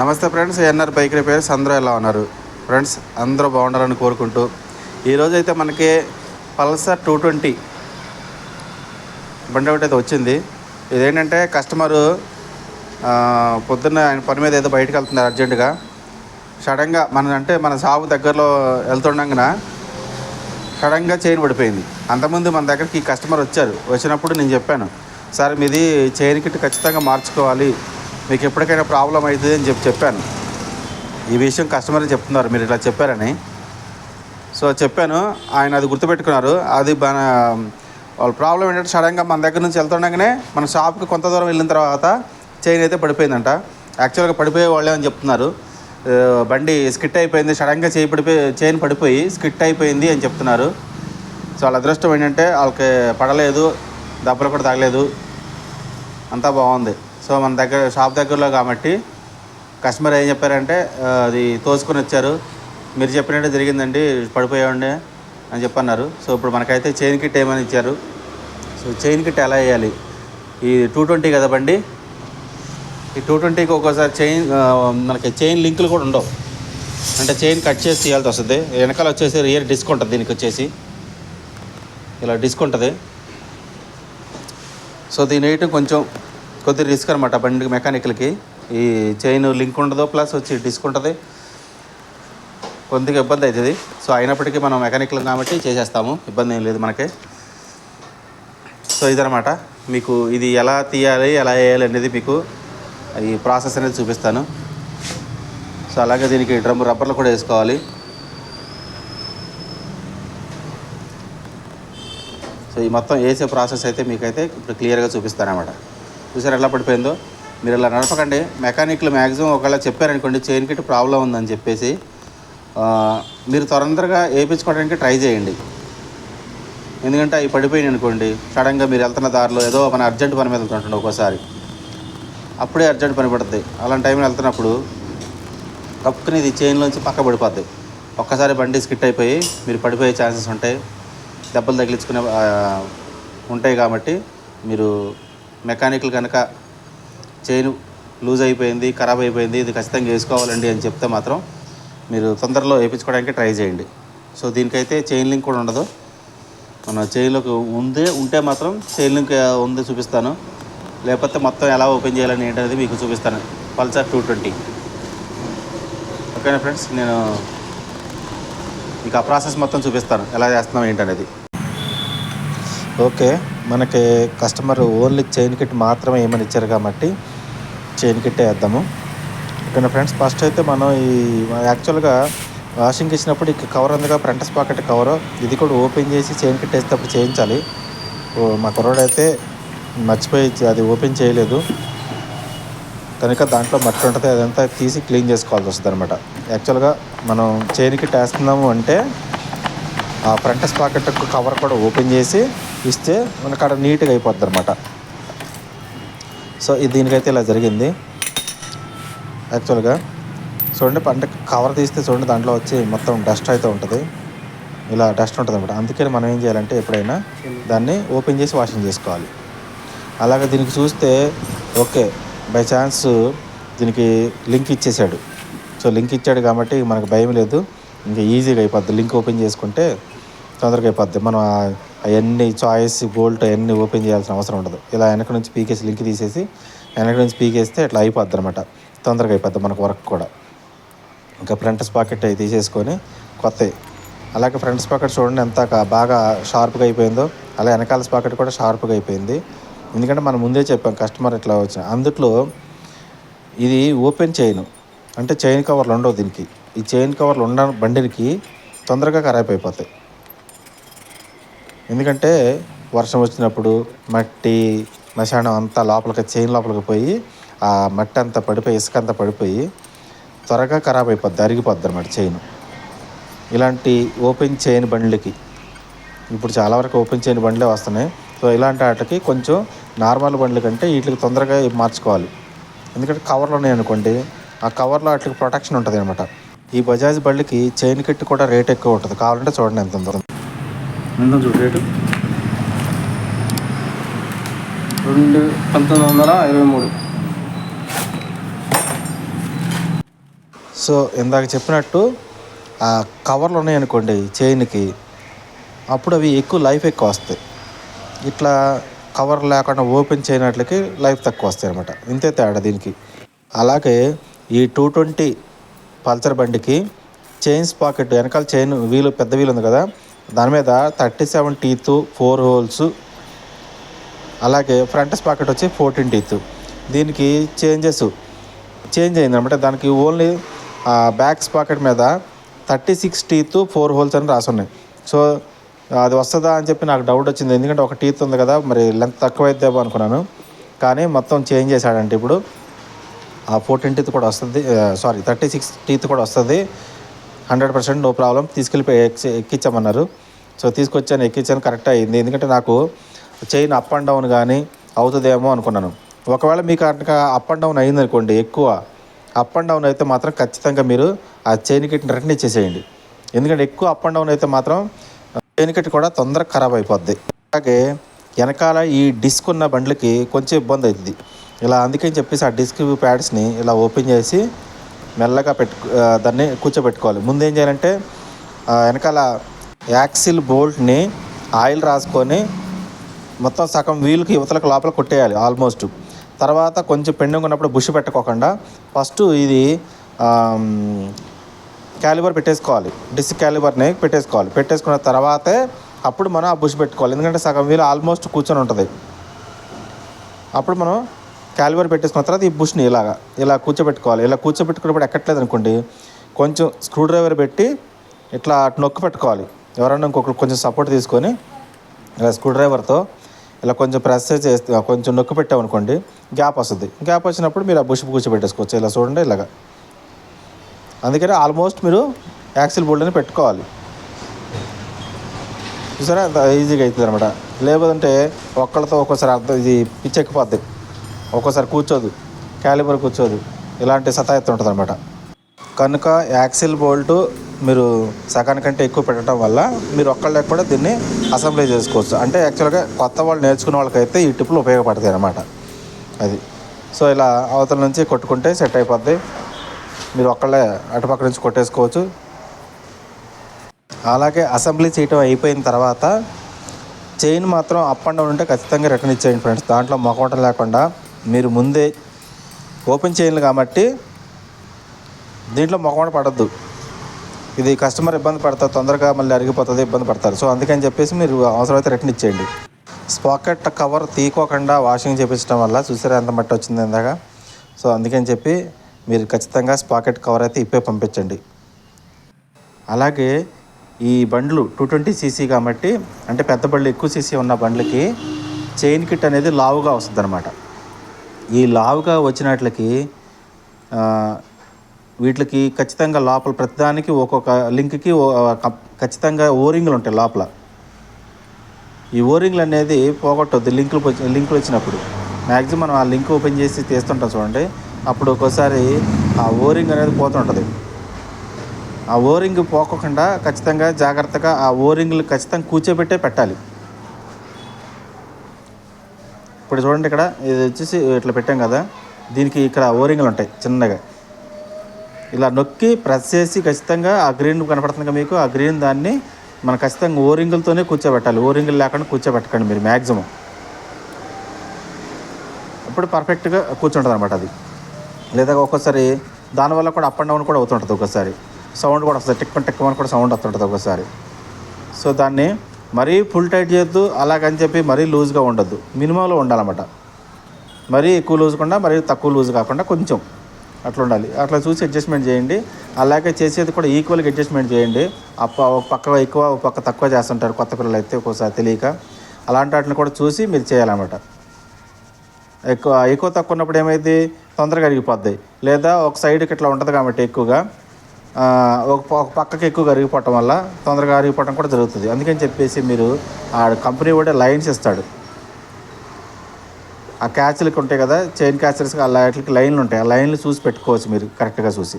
నమస్తే friends ANR bike repairs అందరూ ఎలా ఉన్నారు? ఫ్రెండ్స్ అందరూ బాగుండాలని కోరుకుంటూ ఈరోజు అయితే మనకి పల్సర్ టూ ట్వంటీ బండి ఒకటి అయితే వచ్చింది. ఇదేంటంటే కస్టమరు పొద్దున్న ఆయన పని మీద ఏదో బయటకు వెళ్తున్నారు అర్జెంటుగా. సడన్గా మన అంటే మన షాపు దగ్గరలో వెళ్తుండగా సడన్గా చైన్ పడిపోయింది. అంతకుముందు మన దగ్గరికి ఈ కస్టమర్ వచ్చారు. వచ్చినప్పుడు నేను చెప్పాను సార్ మీది చైన్ కిట్ ఖచ్చితంగా మార్చుకోవాలి. మీకు ఎప్పటికైనా ప్రాబ్లం అవుతుంది అని చెప్పి చెప్పాను. ఈ విషయం కస్టమర్ చెప్తున్నారు మీరు ఇట్లా చెప్పారని. సో చెప్పాను. ఆయన అది గుర్తుపెట్టుకున్నారు. అది మన వాళ్ళ ప్రాబ్లం ఏంటంటే సడన్గా మన దగ్గర నుంచి వెళ్తుండగానే మన షాప్కి కొంత దూరం వెళ్ళిన తర్వాత చైన్ అయితే పడిపోయిందంట. యాక్చువల్గా పడిపోయే వాళ్ళే అని చెప్తున్నారు. బండి స్కిట్ అయిపోయింది సడన్గా చేయి పడిపోయి చైన్ పడిపోయి స్కిట్ అయిపోయింది అని చెప్తున్నారు. సో వాళ్ళ అదృష్టం ఏంటంటే వాళ్ళకి పడలేదు దెబ్బలు కూడా తగలేదు. అంతా బాగుంది. సో మన దగ్గర షాప్ దగ్గరలో కాబట్టి కస్టమర్ ఏం చెప్పారంటే అది తోసుకొని వచ్చారు. మీరు చెప్పినట్టు జరిగిందండి పడిపోయామండి అని చెప్పన్నారు. సో ఇప్పుడు మనకైతే చైన్ కిట్ ఏమని ఇచ్చారు? సో చైన్ కిట్ ఎలా వేయాలి? ఈ టూ ట్వంటీ కదా బండి? ఈ టూ ట్వంటీకి ఒక్కోసారి చైన్ మనకి చైన్ లింకులు కూడా ఉండవు. అంటే చైన్ కట్ చేసి తీయాల్సి వస్తుంది. వెనకాల వచ్చేసి రియర్ డిస్క్ ఉంటుంది దీనికి వచ్చేసి. ఇలా డిస్క్ ఉంటుంది. సో దీని వేయటం కొంచెం కొద్ది రిస్క్ అనమాట బండి మెకానికల్కి. ఈ చైన్ లింక్ ఉండదు ప్లస్ వచ్చి డిస్క్ ఉంటుంది. కొద్దిగా ఇబ్బంది అవుతుంది సో అయినప్పటికీ మనం మెకానికల్ కాబట్టి చేసేస్తాము. ఇబ్బంది ఏం లేదు మనకి. సో ఇదనమాట మీకు ఇది ఎలా తీయాలి ఎలా వేయాలి అనేది మీకు ఈ ప్రాసెస్ అనేది చూపిస్తాను. సో అలాగే దీనికి డ్రమ్ రబ్బర్లు కూడా వేసుకోవాలి. సో ఈ మొత్తం వేసే ప్రాసెస్ అయితే మీకైతే ఇప్పుడు క్లియర్గా చూపిస్తాను అనమాట చూసారు ఎలా పడిపోయిందో? మీరు ఇలా నడపకండి. మెకానిక్లు మ్యాక్సిమం ఒకవేళ చెప్పారనుకోండి చైన్ కిట్ ప్రాబ్లం ఉందని చెప్పేసి మీరు తొందరగా వేయించుకోవడానికి ట్రై చేయండి. ఎందుకంటే అవి పడిపోయినాయి అనుకోండి సడన్గా మీరు వెళ్తున్న దారిలో ఏదో మన అర్జెంట్ పని మీద వెళ్తుంటుంది ఒక్కోసారి. అప్పుడే అర్జెంట్ పని పడుతుంది అలాంటి టైంలో వెళ్తున్నప్పుడు కప్పుకుని ఇది చైన్లోంచి పక్క పడిపోద్ది. ఒక్కసారి బండి స్కిట్ అయిపోయి మీరు పడిపోయే ఛాన్సెస్ ఉంటాయి. దెబ్బలు తగిలించుకునే ఉంటాయి కాబట్టి మీరు మెకానికల్ కనుక చైన్ లూజ్ అయిపోయింది ఖరాబ్ అయిపోయింది ఇది ఖచ్చితంగా వేసుకోవాలండి అని చెప్తే మాత్రం మీరు తొందరలో వేయించుకోవడానికి ట్రై చేయండి. సో దీనికైతే చైన్ లింక్ కూడా ఉండదు. మన చైన్లోకి ఉంది ఉంటే మాత్రం చైన్ లింక్ ఉంది చూపిస్తాను. లేకపోతే మొత్తం ఎలా ఓపెన్ చేయాలని ఏంటనేది మీకు చూపిస్తాను. Pulsar two twenty. ఓకేనా ఫ్రెండ్స్? నేను మీకు ఆ ప్రాసెస్ మొత్తం చూపిస్తాను. ఎలా చేస్తున్నాం ఏంటనేది. ఓకే. మనకి కస్టమర్ ఓన్లీ చైన్ కిట్ మాత్రమే ఏమని ఇచ్చారు కాబట్టి చైన్ కిట్టే వేద్దాము. ఓకేనా ఫ్రెండ్స్ ఫస్ట్ అయితే మనం ఈ యాక్చువల్గా వాషింగ్ ఇచ్చినప్పుడు ఈ కవర్ ఉందిగా ఫ్రంటస్ పాకెట్ కవర్ ఇది కూడా ఓపెన్ చేసి చైన్ కిట్ వేసేటప్పుడు చేయించాలి. మా కుర్రాడు అయితే మర్చిపోయి అది ఓపెన్ చేయలేదు. కనుక దాంట్లో మట్టి ఉంటుంది అదంతా తీసి క్లీన్ చేసుకోవాల్సి వస్తుంది అనమాట యాక్చువల్గా మనం చైన్ కిట్ వేస్తున్నాము అంటే ఆ ఫ్రంట్ పాకెట్ కవర్ కూడా ఓపెన్ చేసి ఇస్తే మనకు అక్కడ నీట్గా అయిపోద్ది అనమాట సో ఇది దీనికైతే ఇలా జరిగింది. యాక్చువల్గా చూడండి పంట కవర్ తీస్తే చూడండి దాంట్లో వచ్చి మొత్తం డస్ట్ అయితే ఉంటుంది. ఇలా డస్ట్ ఉంటుంది అనమాట అందుకని మనం ఏం చేయాలంటే ఎప్పుడైనా దాన్ని ఓపెన్ చేసి వాషింగ్ చేసుకోవాలి. అలాగే దీనికి చూస్తే ఓకే బై ఛాన్స్ దీనికి లింక్ ఇచ్చేసాడు. సో లింక్ ఇచ్చాడు కాబట్టి మనకు భయం లేదు. ఇంకా ఈజీగా అయిపోద్ది. లింక్ ఓపెన్ చేసుకుంటే తొందరగా అయిపోద్ది. మనం అవన్నీ చాయిస్ బోల్ట్ అవన్నీ ఓపెన్ చేయాల్సిన అవసరం ఉండదు. ఇలా వెనక నుంచి పీకేసి లింక్ తీసేసి వెనక నుంచి పీకేస్తే ఇట్లా అయిపోద్ది అనమాట తొందరగా అయిపోద్ది మనకు వర్క్ కూడా. ఇంకా ఫ్రంట్స్ పాకెట్ అవి తీసేసుకొని కొత్తవి అలాగే ఫ్రంట్స్ పాకెట్ చూడండి ఎంత బాగా షార్ప్గా అయిపోయిందో అలా వెనకాల పాకెట్ కూడా షార్ప్గా అయిపోయింది. ఎందుకంటే మనం ముందే చెప్పాం కస్టమర్ ఇట్లా వచ్చిన. అందుట్లో ఇది ఓపెన్ చైన్ అంటే చైన్ కవర్లు ఉండవు దీనికి. ఈ చైన్ కవర్లు ఉండ బండికి తొందరగా ఖరాబ్ అయిపోతాయి. ఎందుకంటే వర్షం వచ్చినప్పుడు మట్టి మశానం అంతా లోపలికి చైన్ లోపలికి పోయి ఆ మట్టి అంతా పడిపోయి ఇసుక అంతా పడిపోయి త్వరగా ఖరాబ్ అయిపోద్ది అరిగిపోద్ది అనమాట చైన్ ఇలాంటి ఓపెన్ చైన్ బండ్లకి ఇప్పుడు చాలా వరకు ఓపెన్ చైన్ బండ్లే వస్తున్నాయి. సో ఇలాంటి వాటికి కొంచెం నార్మల్ బండ్ల కంటే వీటికి తొందరగా మార్చుకోవాలి. ఎందుకంటే కవర్లు ఉన్నాయి అనుకోండి ఆ కవర్లో వాటికి ప్రొటెక్షన్ ఉంటుంది అనమాట ఈ బజాజ్ బండ్లకి చైన్ కిట్ కూడా రేట్ ఎక్కువ ఉంటుంది. కావాలంటే చూడండి ఎంత ఉంటుంది ఎంత చూడు రేటు రెండు పంతొమ్మిది వందల ఇరవై మూడు. సో ఇందాక చెప్పినట్టు ఆ కవర్లు ఉన్నాయనుకోండి చైన్కి అప్పుడు అవి ఎక్కువ లైఫ్ ఎక్కువ వస్తాయి. ఇట్లా కవర్ లేకుండా ఓపెన్ చేయనట్లకి లైఫ్ తక్కువ వస్తాయి అనమాట ఇంతే తేడా దీనికి. అలాగే ఈ టూ ట్వంటీ పల్సర్ బండికి చైన్స్ పాకెట్ వెనకాల చైన్ వీలు పెద్ద వీలు ఉంది కదా దాని మీద thirty seven teeth four holes అలాగే ఫ్రంట్ స్పాకెట్ వచ్చి ఫోర్టీన్ టీత్ దీనికి చేంజెస్ చేంజ్ అయింది అనమాట దానికి ఓన్లీ బ్యాక్ స్పాకెట్ మీద thirty six teeth four holes అని రాసి ఉన్నాయి సో అది వస్తుందా అని చెప్పి నాకు డౌట్ వచ్చింది. ఎందుకంటే ఒక టీత్ ఉంది కదా మరి లెంత్ తక్కువ అవుతుందేమో అనుకున్నాను. కానీ మొత్తం చేంజ్ చేశాడంటే ఇప్పుడు ఆ ఫోర్టీన్ టీత్ కూడా వస్తుంది సారీ థర్టీ సిక్స్ టీత్ కూడా వస్తుంది. Hundred percent no problem. తీసుకెళ్ళి ఎక్కి ఎక్కించామన్నారు సో తీసుకొచ్చాను ఎక్కించాను కరెక్ట్ అయింది. ఎందుకంటే నాకు చైన్ అప్ అండ్ డౌన్ కానీ అవుతుందేమో అనుకున్నాను. ఒకవేళ మీకు కనుక అప్ అండ్ డౌన్ అయింది అనుకోండి ఎక్కువ అప్ అండ్ డౌన్ అయితే మాత్రం ఖచ్చితంగా మీరు ఆ చైన్ కిట్ రిటర్న్ ఇచ్చేసేయండి. ఎందుకంటే ఎక్కువ అప్ అండ్ డౌన్ అయితే మాత్రం చైన్ కిట్ కూడా తొందరగా ఖరాబ్ అయిపోద్ది. అలాగే వెనకాల ఈ డిస్క్ ఉన్న బండ్లకి కొంచెం ఇబ్బంది అవుతుంది. ఇలా అందుకని చెప్పేసి ఆ డిస్క్ ప్యాడ్స్ని ఇలా ఓపెన్ చేసి మెల్లగా పెట్టు దాన్ని కూర్చోబెట్టుకోవాలి. ముందు ఏం చేయాలంటే వెనకాల యాక్సిల్ బోల్ట్ని ఆయిల్ రాసుకొని మొత్తం సగం వీలుకి యువతలకు లోపల కొట్టేయాలి ఆల్మోస్ట్. తర్వాత కొంచెం పెండింగ్ ఉన్నప్పుడు బుష్ పెట్టుకోకుండా ఫస్ట్ ఇది క్యాలిబర్ పెట్టేసుకోవాలి. డిస్క్ క్యాలిబర్ని పెట్టేసుకోవాలి. పెట్టేసుకున్న తర్వాతే అప్పుడు మనం ఆ బుష్ పెట్టుకోవాలి. ఎందుకంటే సగం వీలు ఆల్మోస్ట్ కూర్చొని ఉంటుంది. అప్పుడు మనం క్యాలిబర్ పెట్టేసుకున్న తర్వాత ఈ బుష్ని ఇలాగా ఇలా కూర్చోబెట్టుకోవాలి. ఇలా కూర్చోబెట్టుకున్నప్పుడు ఎక్కట్లేదు అనుకోండి కొంచెం స్క్రూ డ్రైవర్ పెట్టి ఇట్లా అటు నొక్కి పెట్టుకోవాలి. ఎవరన్నా ఇంకొకరు కొంచెం సపోర్ట్ తీసుకొని ఇలా స్క్రూ డ్రైవర్తో ఇలా కొంచెం ప్రెస్ చేస్తే కొంచెం నొక్కి పెట్టామనుకోండి గ్యాప్ వస్తుంది. గ్యాప్ వచ్చినప్పుడు మీరు ఆ బుష్ కూర్చోబెట్టేసుకోవచ్చు. ఇలా చూడండి ఇలాగా. అందుకని ఆల్మోస్ట్ మీరు యాక్సిల్ బోల్డ్ని పెట్టుకోవాలి. చూసారా? అంత ఈజీగా అవుతుంది అనమాట లేదంటే ఒక్కళ్ళతో ఒక్కోసారి అర్థం ఇది పిచ్చెక్కిపోద్ది. ఒక్కోసారి కూర్చోదు. క్యాలిబర్ కూర్చోదు. ఇలాంటి సతాయత్తు ఉంటుంది అనమాట కనుక యాక్సిల్ బోల్ట్ మీరు సగానికంటే ఎక్కువ పెట్టడం వల్ల మీరు ఒక్కళ్ళే కూడా దీన్ని అసెంబ్లీ చేసుకోవచ్చు. అంటే యాక్చువల్గా కొత్త వాళ్ళు నేర్చుకున్న వాళ్ళకైతే ఈ టిప్పులు ఉపయోగపడతాయి అనమాట అది. సో ఇలా అవతల నుంచి కొట్టుకుంటే సెట్ అయిపోద్ది. మీరు ఒక్కళ్ళే అటుపక్క నుంచి కొట్టేసుకోవచ్చు. అలాగే అసెంబ్లీ చేయటం అయిపోయిన తర్వాత చైన్ మాత్రం అప్ అండ్ డౌన్ ఉంటే ఖచ్చితంగా రిటర్న్ ఇచ్చేయండి ఫ్రెండ్స్. దాంట్లో మొక్కవటం లేకుండా మీరు ముందే ఓపెన్ చేయాలి కాబట్టి దీంట్లో మొక్కమాట పడద్దు. ఇది కస్టమర్ ఇబ్బంది పడతారు తొందరగా మళ్ళీ అరిగిపోతుంది ఇబ్బంది పడతారు. సో అందుకని చెప్పేసి మీరు అవసరమైతే రిటర్న్ ఇచ్చేయండి. స్పాకెట్ కవర్ తీకోకుండా వాషింగ్ చేపించడం వల్ల చూసారా ఎంత మట్టి వచ్చింది ఇందాక? సో అందుకని చెప్పి మీరు ఖచ్చితంగా స్పాకెట్ కవర్ అయితే ఇప్పే పంపించండి. అలాగే ఈ బండ్లు టూ ట్వంటీ సీసీ కాబట్టి అంటే పెద్ద బండ్లు ఎక్కువ సీసీ ఉన్న బండ్లకి చైన్ కిట్ అనేది లావుగా వస్తుంది అనమాట ఈ లావుగా వచ్చినట్లకి వీటికి ఖచ్చితంగా లోపల ప్రతిదానికి ఒక్కొక్క లింక్కి ఓ- కప్- ఖచ్చితంగా ఓరింగ్లు ఉంటాయి లోపల. ఈ ఓరింగ్లు అనేది పోగొట్టద్దు లింకులు లింకులు వచ్చినప్పుడు. మ్యాక్సిమం మనం ఆ లింక్ ఓపెన్ చేసి తీస్తుంటాం చూడండి. అప్పుడు ఒక్కోసారి ఆ ఓరింగ్ అనేది పోతుంటుంది. ఆ ఓరింగ్ పోకోకుండా ఖచ్చితంగా జాగ్రత్తగా ఆ ఓరింగ్లు ఖచ్చితంగా కూర్చోబెట్టే పెట్టాలి. ఇప్పుడు చూడండి ఇక్కడ ఇది వచ్చేసి ఇట్లా పెట్టాం కదా దీనికి ఇక్కడ ఓరింగ్లు ఉంటాయి చిన్నగా. ఇలా నొక్కి ప్రెస్ చేసి ఖచ్చితంగా ఆ గ్రీన్ కనపడుతుంది కదా మీకు ఆ గ్రీన్ దాన్ని మనం ఖచ్చితంగా ఓరింగులతోనే కూర్చోబెట్టాలి. ఓరింగులు లేకుండా కూర్చోబెట్టకండి మీరు మ్యాక్సిమం అప్పుడు పర్ఫెక్ట్గా కూర్చుంటుంది అనమాట అది. లేదా ఒక్కోసారి దానివల్ల కూడా అప్ అండ్ డౌన్ కూడా అవుతుంటుంది ఒక్కోసారి. సౌండ్ కూడా వస్తుంది. టిక్ టిక్ అని కూడా సౌండ్ వస్తుంటుంది ఒక్కోసారి. సో దాన్ని మరీ ఫుల్ టైట్ చేయొద్దు అలాగని చెప్పి మరీ లూజ్గా ఉండొద్దు. మినిమంలో ఉండాలన్నమాట. మరీ ఎక్కువ లూజ్ కాకుండా మరీ తక్కువ లూజ్ కాకుండా కొంచెం అట్లా ఉండాలి. అట్లా చూసి అడ్జస్ట్మెంట్ చేయండి. అలాగే చేసేది కూడా ఈక్వల్గా అడ్జస్ట్మెంట్ చేయండి. అప్ప ఒక పక్క ఎక్కువ ఒక పక్క తక్కువ చేస్తుంటారు కొత్త పిల్లలు అయితే ఒక్కోసారి తెలియక. అలాంటి వాటిని కూడా చూసి మీరు చేయాలన్నమాట. ఎక్కువ ఎక్కువ తక్కువ ఉన్నప్పుడు ఏమైంది తొందరగా అరిగిపోద్ది. లేదా ఒక సైడ్కి ఇట్లా ఉంటుంది కాబట్టి ఎక్కువగా. ఒక ఒక పక్కకి ఎక్కువగా కరిగిపోవటం వల్ల తొందరగా అరిగిపోవటం కూడా జరుగుతుంది. అందుకని చెప్పేసి మీరు ఆ కంపెనీ కూడా లైన్స్ ఇస్తాడు. ఆ క్యాచ్లకి ఉంటాయి కదా చైన్ క్యాచర్స్ ఆ వాటికి లైన్లు ఉంటాయి. ఆ లైన్లు చూసి పెట్టుకోవచ్చు మీరు కరెక్ట్గా చూసి.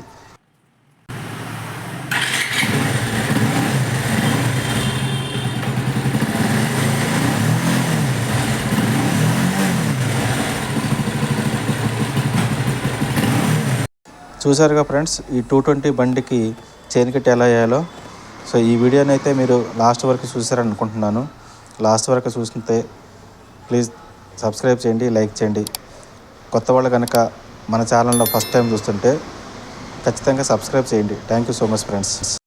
చూసారుగా ఫ్రెండ్స్ ఈ టూ ట్వంటీ బండికి చైన్ కిట్ ఎలా వేయాలో. సో ఈ వీడియోని అయితే మీరు లాస్ట్ వరకు చూసారని అనుకుంటున్నాను లాస్ట్ వరకు చూస్తుంటే ప్లీజ్ సబ్స్క్రైబ్ చేయండి లైక్ చేయండి. కొత్త వాళ్ళు కనుక మన ఛానల్లో ఫస్ట్ టైం చూస్తుంటే ఖచ్చితంగా సబ్స్క్రైబ్ చేయండి. Thank you so much friends.